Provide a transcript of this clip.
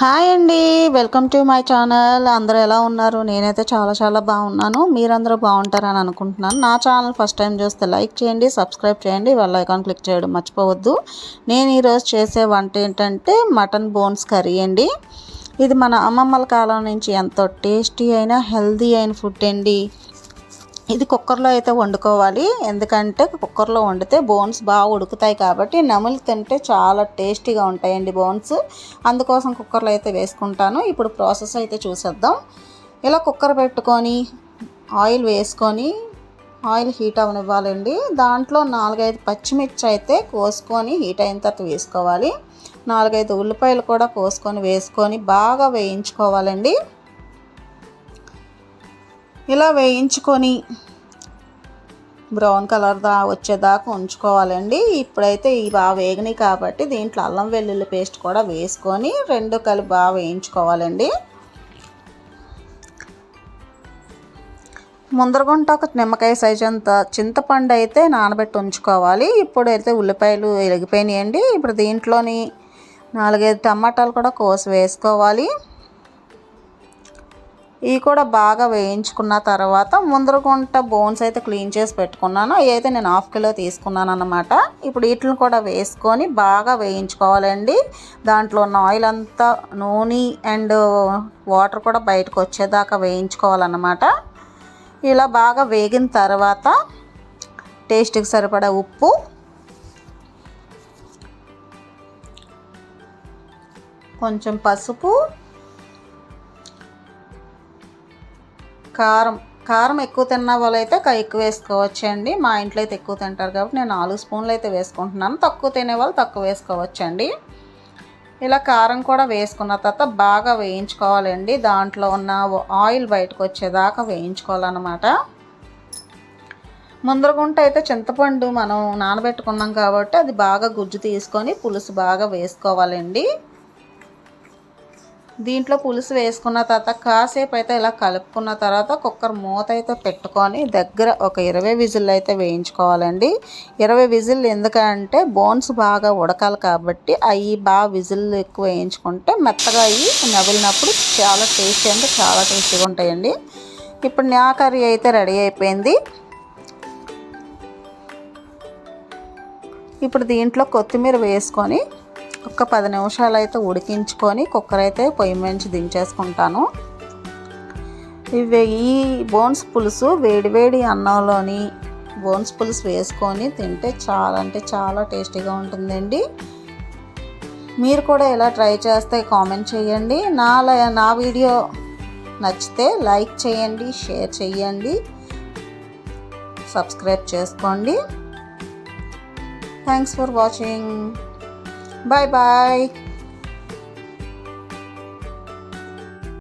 Hi అండి. Welcome to my channel. అందరూ ఎలా ఉన్నారు? నేనైతే చాలా చాలా బాగున్నాను. మీరందరూ బాగుంటారని అనుకుంటున్నాను. నా ఛానల్ ఫస్ట్ టైం చూస్తే లైక్ చేయండి సబ్స్క్రైబ్ చేయండి వాళ్ళ ఐకాన్ క్లిక్ చేయడం మర్చిపోవద్దు. నేను ఈరోజు చేసే వంట ఏంటంటే మటన్ బోన్స్ కర్రీ అండి. ఇది మన అమ్మమ్మల కాలం నుంచి ఎంతో టేస్టీ అయిన హెల్దీ అయిన ఫుడ్ అండి. ఇది కుక్కర్లో అయితే వండుకోవాలి. ఎందుకంటే కుక్కర్లో వండితే బోన్స్ బాగా ఉడుకుతాయి కాబట్టి నములు తింటే చాలా టేస్టీగా ఉంటాయండి బోన్స్. అందుకోసం కుక్కర్లో అయితే వేసుకుంటాను. ఇప్పుడు ప్రాసెస్ అయితే చూసేద్దాం. ఇలా కుక్కర్ పెట్టుకొని ఆయిల్ వేసుకొని ఆయిల్ హీట్ అవనివ్వాలండి. దాంట్లో నాలుగైదు పచ్చిమిర్చి అయితే కోసుకొని హీట్ అయిన తర్వాత వేసుకోవాలి. నాలుగైదు ఉల్లిపాయలు కూడా కోసుకొని వేసుకొని బాగా వేయించుకోవాలండి. ఇలా వేయించుకొని బ్రౌన్ కలర్ దా వచ్చేదాకా ఉంచుకోవాలండి. ఇప్పుడైతే ఇవి బాగా వేగినాయి కాబట్టి దీంట్లో అల్లం వెల్లుల్లి పేస్ట్ కూడా వేసుకొని రెండు కలిపి బాగా వేయించుకోవాలండి. ముందరగుంట ఒక నిమ్మకాయ సైజ్ అంత చింతపండు అయితే నానబెట్టి ఉంచుకోవాలి. ఇప్పుడు అయితే ఉల్లిపాయలు ఎరిగిపోయినాయండి ఇప్పుడు దీంట్లోని నాలుగైదు టమాటాలు కూడా కోసి వేసుకోవాలి. ఇవి కూడా బాగా వేయించుకున్న తర్వాత ముందరగుంట బోన్స్ అయితే క్లీన్ చేసి పెట్టుకున్నాను. అయితే నేను హాఫ్ కిలో తీసుకున్నాను అనమాట ఇప్పుడు వీటిని కూడా వేసుకొని బాగా వేయించుకోవాలండి. దాంట్లో ఉన్న ఆయిల్ అంతా నూనె అండ్ వాటర్ కూడా బయటకు వచ్చేదాకా వేయించుకోవాలన్నమాట. ఇలా బాగా వేగిన తర్వాత టేస్ట్కి సరిపడా ఉప్పు కొంచెం పసుపు కారం కారం ఎక్కువ తిన్న వాళ్ళైతే ఎక్కువ వేసుకోవచ్చండి. మా ఇంట్లో అయితే ఎక్కువ తింటారు కాబట్టి నేను నాలుగు స్పూన్లు అయితే వేసుకుంటున్నాను. తక్కువ తినే వాళ్ళు తక్కువ వేసుకోవచ్చండి. ఇలా కారం కూడా వేసుకున్న తర్వాత బాగా వేయించుకోవాలండి. దాంట్లో ఉన్న ఆయిల్ బయటకు వచ్చేదాకా వేయించుకోవాలన్నమాట. ముందరగుంట అయితే చింతపండు మనం నానబెట్టుకున్నాం కాబట్టి అది బాగా గుజ్జు తీసుకొని పులుసు బాగా వేసుకోవాలండి. దీంట్లో పులుసు వేసుకున్న తర్వాత కాసేపు అయితే ఇలా కలుపుకున్న తర్వాత కుక్కర్ మూత అయితే పెట్టుకొని దగ్గర ఒక ఇరవై విజిల్ అయితే వేయించుకోవాలండి. ఇరవై విజిల్ ఎందుకంటే బోన్స్ బాగా ఉడకాలి కాబట్టి అవి బాగా విజిల్ ఎక్కువ వేయించుకుంటే మెత్తగా అవి నవిలినప్పుడు చాలా టేస్టీ అంటే చాలా టేస్టీగా ఉంటాయండి. ఇప్పుడు నా కర్రీ అయితే రెడీ అయిపోయింది. ఇప్పుడు దీంట్లో కొత్తిమీర వేసుకొని ఒక పది నిమిషాలు అయితే ఉడికించుకొని కుక్కర్ అయితే పొయ్యి మంచి దించేసుకుంటాను. ఇవి ఈ బోన్స్ పులుసు వేడివేడి అన్నంలోని బోన్స్ పులుసు వేసుకొని తింటే చాలా అంటే చాలా టేస్టీగా ఉంటుందండి. మీరు కూడా ఇలా ట్రై చేస్తే కామెంట్ చేయండి. నా నా వీడియో నచ్చితే లైక్ చేయండి షేర్ చేయండి సబ్స్క్రైబ్ చేసుకోండి. Thanks for watching. Bye-bye!